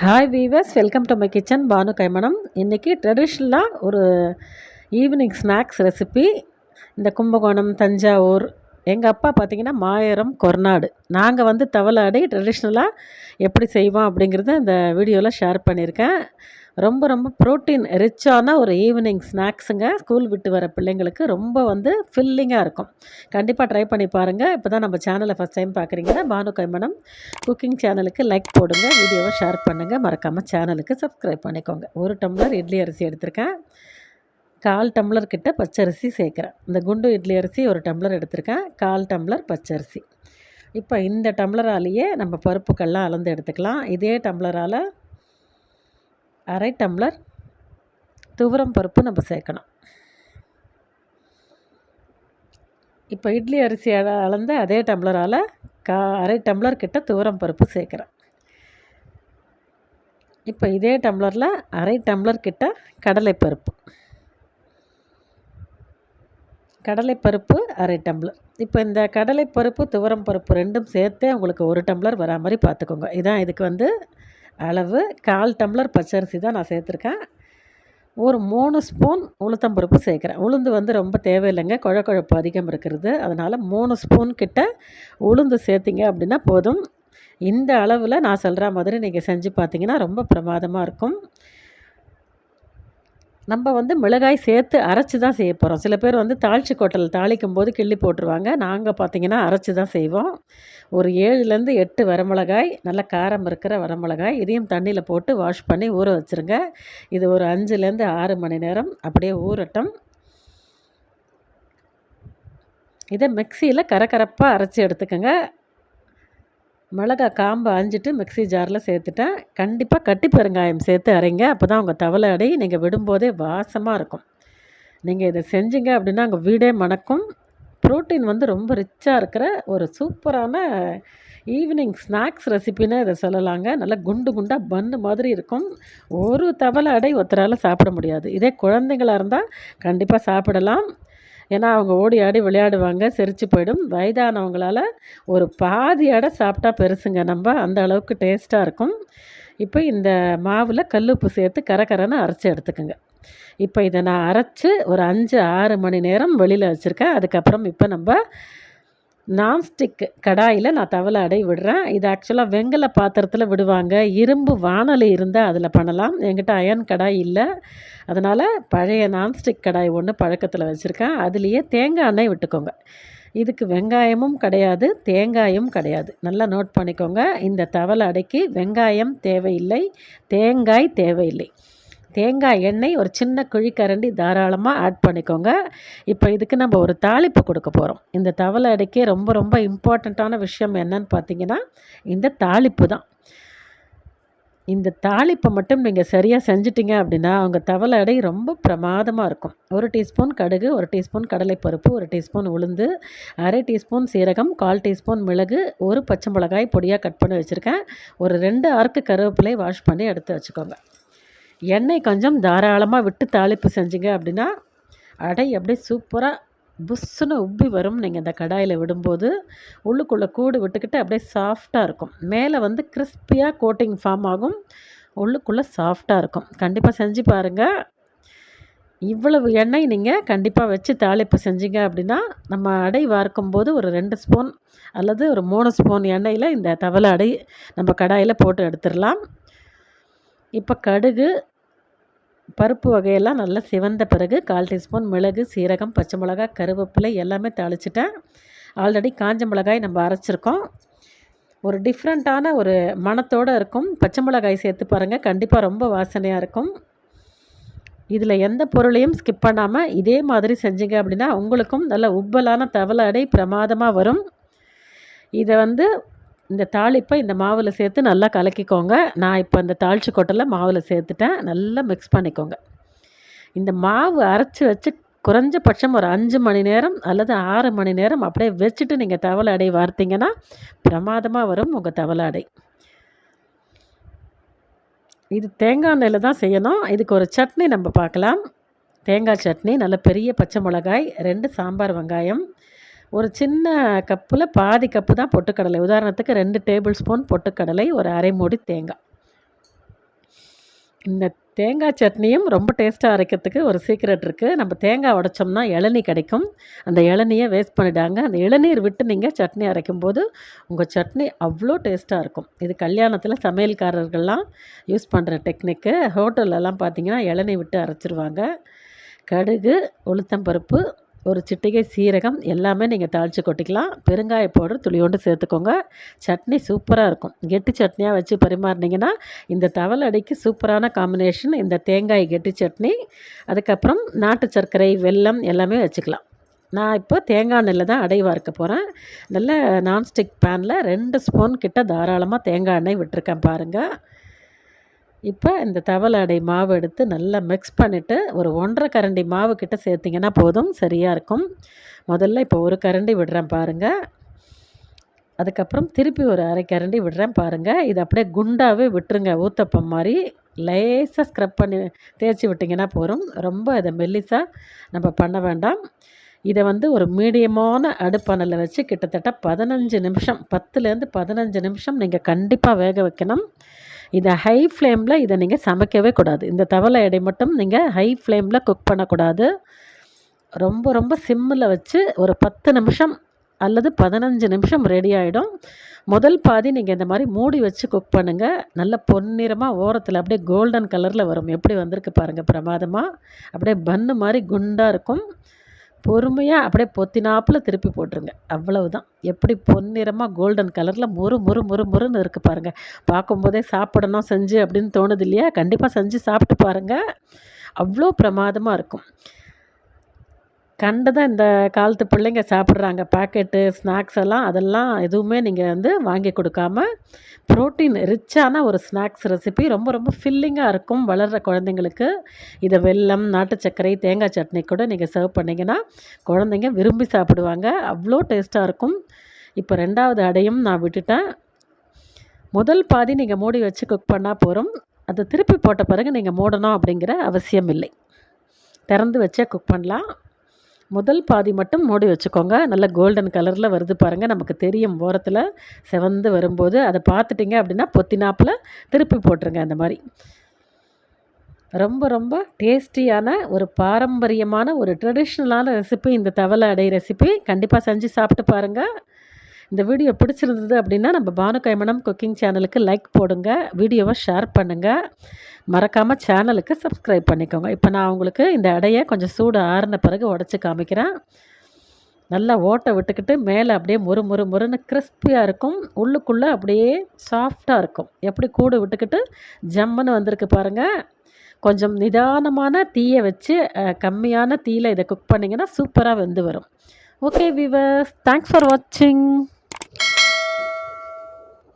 Hi viewers welcome to my kitchen Banu கைமணம் இன்றைக்கி ட்ரெடிஷ்னலாக ஒரு ஈவினிங் ஸ்நாக்ஸ் ரெசிபி இந்த கும்பகோணம் தஞ்சாவூர் எங்கள் அப்பா பார்த்திங்கன்னா மாயரம் கொர்நாடு. நாங்கள் வந்து தவளாடை ட்ரெடிஷ்னலாக எப்படி செய்வோம் அப்படிங்கிறத இந்த வீடியோவில் ஷேர் பண்ணியிருக்கேன். ரொம்ப ரொம்ப ப்ரோட்டீன் ரிச்சான ஒரு ஈவினிங் ஸ்நாக்ஸுங்க. ஸ்கூல் விட்டு வர பிள்ளைங்களுக்கு ரொம்ப வந்து ஃபில்லிங்காக இருக்கும். கண்டிப்பாக ட்ரை பண்ணி பாருங்கள் இப்போ தான் நம்ம சேனலை ஃபஸ்ட் டைம் பார்க்குறீங்கன்னா பானு கைமணம் குக்கிங் சேனலுக்கு லைக் போடுங்க. வீடியோவை ஷேர் பண்ணுங்கள் மறக்காமல் சேனலுக்கு சப்ஸ்கிரைப் பண்ணிக்கோங்க. ஒரு டம்ளர் இட்லி அரிசி எடுத்திருக்கேன். கால் டம்ளர் கிட்ட பச்சரிசி சேர்க்குறேன். இந்த குண்டு இட்லி அரிசி ஒரு டம்ளர் எடுத்திருக்கேன். கால் டம்ளர் பச்சரிசி. இப்போ இந்த டம்ளராலேயே நம்ம பருப்புக்கள்லாம் அளந்து எடுத்துக்கலாம். இதே டம்ளரால் அரை டம்ளர் துவரம் பருப்பு நம்ம சேர்க்கணும். இப்போ இட்லி அரிசி அளந்த அதே டம்ளரால் கா அரை டம்ளர் கிட்ட துவரம் பருப்பு சேர்க்குறேன். இப்போ இதே டம்ளரில் அரை டம்ளர் கிட்ட கடலைப்பருப்பு. கடலைப்பருப்பு அரை டம்ளர். இப்போ இந்த கடலைப்பருப்பு துவரம் பருப்பு ரெண்டும் சேர்த்தே உங்களுக்கு ஒரு டம்ளர் வரா மாதிரி பார்த்துக்கோங்க. இதான் இதுக்கு வந்து அளவு கால் டம்ளர் பச்சரிசி தான் நான் சேர்த்துருக்கேன். ஒரு மூணு ஸ்பூன் உளுத்தம்பருப்பு சேர்க்குறேன். உளுந்து வந்து ரொம்ப தேவையில்லைங்க. குழக்குழப்பு அதிகம் இருக்கிறது. அதனால் மூணு ஸ்பூன் கிட்ட உளுந்து சேர்த்திங்க அப்படின்னா போதும். இந்த அளவில் நான் சொல்கிற மாதிரி நீங்கள் செஞ்சு பார்த்தீங்கன்னா ரொம்ப பிரமாதமாக இருக்கும். நம்ம வந்து மிளகாய் சேர்த்து அரைச்சி தான் செய்ய போகிறோம் சில பேர் வந்து தாளிச்சி கொட்டல் தாளிக்கும் போது கிள்ளி போட்டுருவாங்க. நாங்கள் பார்த்திங்கன்னா அரைச்சி தான் செய்வோம். ஒரு ஏழுலேருந்து எட்டு வரமிளகாய் நல்ல காரம் இருக்கிற வரமிளகாய் இதையும் தண்ணியில் போட்டு வாஷ் பண்ணி ஊற வச்சுருங்க. இது ஒரு அஞ்சுலேருந்து ஆறு மணி நேரம் அப்படியே ஊறட்டும். இதை மிக்சியில் கரகரப்பாக அரைச்சி எடுத்துக்கோங்க. மிளகா காம்பை அஞ்சிட்டு மிக்ஸி ஜாரில் சேர்த்துட்டேன். கண்டிப்பாக கட்டி பெருங்காயம் சேர்த்து அரைங்க. அப்போ தான் உங்கள் தவளை அடை நீங்கள் விடும்போதே வாசமாக இருக்கும். நீங்கள் இதை செஞ்சீங்க அப்படின்னா உங்கள் வீடே மணக்கும். ப்ரோட்டீன் வந்து ரொம்ப ரிச்சாக இருக்கிற ஒரு சூப்பரான ஈவினிங் ஸ்நாக்ஸ் ரெசிபின்னு இதை சொல்லலாங்க. நல்லா குண்டு குண்டாக பன்னு மாதிரி இருக்கும். ஒரு தவளை அடை ஒருத்தரால் சாப்பிட முடியாது. இதே குழந்தைங்களாக இருந்தால் கண்டிப்பாக சாப்பிடலாம். ஏன்னா அவங்க ஓடி ஆடி விளையாடுவாங்க செரிச்சு போயிடும். வயதானவங்களால் ஒரு பாதி அடை சாப்பிட்டா பெருசுங்க. நம்ம அந்த அளவுக்கு டேஸ்ட்டாக இருக்கும். இப்போ இந்த மாவில் கல்லுப்பு சேர்த்து கரகரன்னு அரைச்சி எடுத்துக்கோங்க. இப்போ இதை நான் அரைச்சி ஒரு அஞ்சு ஆறு மணி நேரம் வெளியில் வச்சுருக்கேன். அதுக்கப்புறம் இப்போ நம்ம நான்ஸ்டிக் கடாயில் நான் தவளை அடை விடுறேன். இது ஆக்சுவலாக வெங்கல பாத்திரத்தில் விடுவாங்க. இரும்பு வானொலி இருந்தால் அதில் பண்ணலாம். என்கிட்ட அயன் கடாய் இல்லை. அதனால் பழைய நான்ஸ்டிக் கடாய் ஒன்று பழக்கத்தில் வச்சுருக்கேன். அதுலேயே தேங்காய் எண்ணெய் விட்டுக்கோங்க. இதுக்கு வெங்காயமும் கிடையாது தேங்காயும் கிடையாது. நல்லா நோட் பண்ணிக்கோங்க. இந்த தவளை அடைக்கு வெங்காயம் தேவையில்லை தேங்காய் தேவையில்லை. தேங்காய் எண்ணெய் ஒரு சின்ன குழிக்கரண்டி தாராளமாக ஆட் பண்ணிக்கோங்க. இப்போ இதுக்கு நம்ம ஒரு தாளிப்பு கொடுக்க போகிறோம் இந்த தவளை அடைக்கே ரொம்ப ரொம்ப இம்பார்ட்டண்ட்டான விஷயம் என்னன்னு பார்த்தீங்கன்னா இந்த தாளிப்பு தான். இந்த தாளிப்பை மட்டும் நீங்கள் சரியாக செஞ்சிட்டிங்க அப்படின்னா உங்கள் தவளை அடை ரொம்ப பிரமாதமாக இருக்கும். ஒரு டீஸ்பூன் கடுகு ஒரு டீஸ்பூன் கடலைப்பருப்பு ஒரு டீஸ்பூன் உளுந்து அரை டீஸ்பூன் சீரகம் கால் டீஸ்பூன் மிளகு ஒரு பச்சை மிளகாய் பொடியாக கட் பண்ணி வச்சுருக்கேன். ஒரு ரெண்டு ஆர்க்கு கருவேப்பிலை வாஷ் பண்ணி எடுத்து வச்சுக்கோங்க. எண்ணெய் கொஞ்சம் தாராளமாக விட்டு தாளிப்பு செஞ்சீங்க அப்படின்னா அடை அப்படியே சூப்பராக புஷ்ஷுன்னு உப்பி வரும். நீங்கள் இந்த கடாயில் விடும்போது உள்ளுக்குள்ளே கூடு விட்டுக்கிட்டு அப்படியே சாஃப்டாக இருக்கும். மேலே வந்து கிறிஸ்பியாக கோட்டிங் ஃபார்ம் ஆகும். உள்ளுக்குள்ளே சாஃப்டாக இருக்கும். கண்டிப்பாக செஞ்சு பாருங்கள் இவ்வளவு எண்ணெய் நீங்கள் கண்டிப்பாக வச்சு தாளிப்பு செஞ்சீங்க அப்படின்னா நம்ம அடை வார்க்கும் போது ஒரு ரெண்டு ஸ்பூன் அல்லது ஒரு மூணு ஸ்பூன் எண்ணெயில் இந்த தவளை அடை நம்ம கடாயில் போட்டு எடுத்துடலாம். இப்போ கடுகு பருப்பு வகையெல்லாம் நல்லா சிவந்த பிறகு கால் டீஸ்பூன் மிளகு சீரகம் பச்சை மிளகாய் கருவேப்பிலை எல்லாமே தாளிச்சிட்டேன். ஆல்ரெடி காஞ்ச மிளகாய் நம்ம அரைச்சிருக்கோம். ஒரு டிஃப்ரெண்ட்டான ஒரு மணத்தோடு இருக்கும். பச்சை மிளகாய் சேர்த்து பாருங்கள் கண்டிப்பாக ரொம்ப வாசனையாக இருக்கும். இதில் எந்த பொருளையும் ஸ்கிப் பண்ணாமல் இதே மாதிரி செஞ்சீங்க அப்படின்னா உங்களுக்கும் நல்ல உப்பலான தவளை அடை பிரமாதமாக வரும். இதை வந்து இந்த தாளிப்பை இந்த மாவில் சேர்த்து நல்லா கலக்கிக்கோங்க. நான் இப்போ இந்த தாளிச்சு கொட்டலை மாவில் சேர்த்துட்டேன். நல்லா மிக்ஸ் பண்ணிக்கோங்க. இந்த மாவு அரைச்சி வச்சு குறைஞ்சபட்சம் ஒரு அஞ்சு மணி நேரம் அல்லது ஆறு மணி நேரம் அப்படியே வச்சுட்டு நீங்கள் தவளை அடை வார்த்தீங்கன்னா பிரமாதமாக வரும் உங்கள் தவளை அடை. இது தேங்காய் எண்ணெயில் தான் செய்யணும். இதுக்கு ஒரு சட்னி நம்ம பார்க்கலாம். தேங்காய் சட்னி நல்ல பெரிய பச்சை மிளகாய் ரெண்டு சாம்பார் வெங்காயம் ஒரு சின்ன கப்பில் பாதி கப்பு தான் பொட்டுக்கடலை. உதாரணத்துக்கு ரெண்டு டேபிள் ஸ்பூன் பொட்டுக்கடலை ஒரு அரை மூடி தேங்காய். இந்த தேங்காய் சட்னியும் ரொம்ப டேஸ்ட்டாக அரைக்கிறதுக்கு ஒரு சீக்ரெட் இருக்குது நம்ம தேங்காய் உடைச்சோம்னா இளநீ கிடைக்கும். அந்த இளநியை வேஸ்ட் பண்ணிடாங்க. அந்த இளநீர் விட்டு நீங்கள் சட்னி அரைக்கும்போது உங்கள் சட்னி அவ்வளோ டேஸ்ட்டாக இருக்கும். இது கல்யாணத்தில் சமையல்காரர்கள்லாம் யூஸ் பண்ணுற டெக்னிக்கு ஹோட்டல்லலாம் பார்த்தீங்கன்னா இளநீ விட்டு அரைச்சிருவாங்க. கடுகு உளுத்தம்பருப்பு ஒரு சிட்டிகை சீரகம் எல்லாமே நீங்கள் தாளித்து கொட்டிக்கலாம். பெருங்காய பவுடர் துளியோண்டு சேர்த்துக்கோங்க. சட்னி சூப்பராக இருக்கும். கெட்டி சட்னியாக வச்சு பரிமாறினீங்கன்னா இந்த தவளை அடிக்கு சூப்பரான காம்பினேஷன் இந்த தேங்காய் கெட்டி சட்னி அதுக்கப்புறம் நாட்டு சர்க்கரை வெல்லம் எல்லாமே வச்சுக்கலாம். நான் இப்போ தேங்காய் எண்ணெயில் தான் அடை வார்க்க போகிறேன் நல்ல நான்ஸ்டிக் பேனில் ரெண்டு ஸ்பூன் கிட்ட தாராளமாக தேங்காய் எண்ணெய் விட்டுருக்கேன் பாருங்கள் இப்போ இந்த தவளை அடை மாவு எடுத்து நல்லா மிக்ஸ் பண்ணிவிட்டு ஒரு ஒன்றரை கரண்டி மாவு கிட்ட சேர்த்திங்கன்னா போதும் சரியாக இருக்கும். முதல்ல இப்போ ஒரு கரண்டி விடுறேன் பாருங்கள் அதுக்கப்புறம் திருப்பி ஒரு அரை கரண்டி விடுறேன் பாருங்கள் இது அப்படியே குண்டாகவே விட்டுருங்க ஊத்தப்பம் மாதிரி. லேசாக ஸ்க்ரப் பண்ணி தேய்ச்சி விட்டிங்கன்னா போதும். ரொம்ப இதை மெல்லிசாக நம்ம பண்ண வேண்டாம். இதை வந்து ஒரு மீடியமான அடுப்பானில் வச்சு கிட்டத்தட்ட பதினஞ்சு நிமிஷம் பத்துலேருந்து பதினஞ்சு நிமிஷம் நீங்கள் கண்டிப்பாக வேக வைக்கணும். இதை ஹை ஃப்ளேமில் இதை நீங்கள் சமைக்கவே கூடாது. இந்த தவளை எடை மட்டும் நீங்கள் ஹை ஃப்ளேமில் குக் பண்ணக்கூடாது. ரொம்ப ரொம்ப சிம்மில் வச்சு ஒரு பத்து நிமிஷம் அல்லது பதினஞ்சு நிமிஷம் ரெடி ஆகிடும் முதல் பாதி நீங்கள் இந்த மாதிரி மூடி வச்சு குக் பண்ணுங்கள் நல்ல பொன்னிறமாக ஓரத்தில் அப்படியே கோல்டன் கலரில் வரும். எப்படி வந்திருக்கு பாருங்கள் பிரமாதமாக அப்படியே பன்னு மாதிரி குண்டாக இருக்கும். பொறுமையாக அப்படியே பொத்தினாப்பில் திருப்பி போட்டுருங்க. அவ்வளவுதான். எப்படி பொன்னிறமாக கோல்டன் கலரில் முறு முறு முறு முறுன்னு இருக்குது பாருங்கள் பார்க்கும்போதே சாப்பிடணும் செஞ்சு அப்படின்னு தோணுது இல்லையா? கண்டிப்பாக செஞ்சு சாப்பிட்டு பாருங்கள் அவ்வளோ பிரமாதமாக இருக்கும். கண்டதை இந்த காலத்து பிள்ளைங்க சாப்பிட்றாங்க. பாக்கெட்டு ஸ்நாக்ஸ் எல்லாம் அதெல்லாம் எதுவுமே நீங்கள் வந்து வாங்கி கொடுக்காம ப்ரோட்டீன் ரிச்சான ஒரு ஸ்நாக்ஸ் ரெசிபி ரொம்ப ரொம்ப ஃபில்லிங்காக இருக்கும் வளர்கிற குழந்தைங்களுக்கு. இதை வெல்லம் நாட்டு சர்க்கரை தேங்காய் சட்னி கூட நீங்கள் சர்வ் பண்ணிங்கன்னா குழந்தைங்க விரும்பி சாப்பிடுவாங்க. அவ்வளோ டேஸ்ட்டாக இருக்கும். இப்போ ரெண்டாவது அடையும் நான் விட்டுட்டேன். முதல் பாதி நீங்கள் மூடி வச்சு குக் பண்ணால் போகிறோம் அதை திருப்பி போட்ட பிறகு நீங்கள் மூடணும் அப்படிங்கிற அவசியம் இல்லை. திறந்து வச்சே குக் பண்ணலாம். முதல் பாதி மட்டும் மூடி வச்சுக்கோங்க. நல்ல கோல்டன் கலரில் வருது பாருங்கள் நமக்கு தெரியும் ஓரத்தில் செவந்து வரும்போது. அதை பார்த்துட்டிங்க அப்படின்னா பொத்தினாப்பில் திருப்பி போட்டுருங்க அந்த மாதிரி. ரொம்ப ரொம்ப டேஸ்டியான ஒரு பாரம்பரியமான ஒரு ட்ரெடிஷ்னலான ரெசிபி இந்த தவளை அடை ரெசிபி கண்டிப்பாக செஞ்சு சாப்பிட்டு பாருங்கள் இந்த வீடியோ பிடிச்சிருந்தது அப்படின்னா நம்ம பானு கைமணம் குக்கிங் சேனலுக்கு லைக் போடுங்க. வீடியோவை ஷேர் பண்ணுங்கள் மறக்காமல் சேனலுக்கு சப்ஸ்கிரைப் பண்ணிக்கோங்க. இப்போ நான் உங்களுக்கு இந்த அடையை கொஞ்சம் சூடு ஆறின பிறகு உடச்சி காமிக்கிறேன். நல்லா ஓட்டை விட்டுக்கிட்டு மேலே அப்படியே முறு முறு முறுன்னு கிறிஸ்பியாக இருக்கும். உள்ளுக்குள்ளே அப்படியே சாஃப்டாக இருக்கும். எப்படி கூடு விட்டுக்கிட்டு ஜம்முன்னு வந்திருக்கு பாருங்கள் கொஞ்சம் நிதானமான தீயை வச்சு கம்மியான தீயில் இதை குக் பண்ணிங்கன்னா சூப்பராக வெந்து வரும். ஓகே விவர்ஸ் தேங்க்ஸ் ஃபார் வாட்சிங்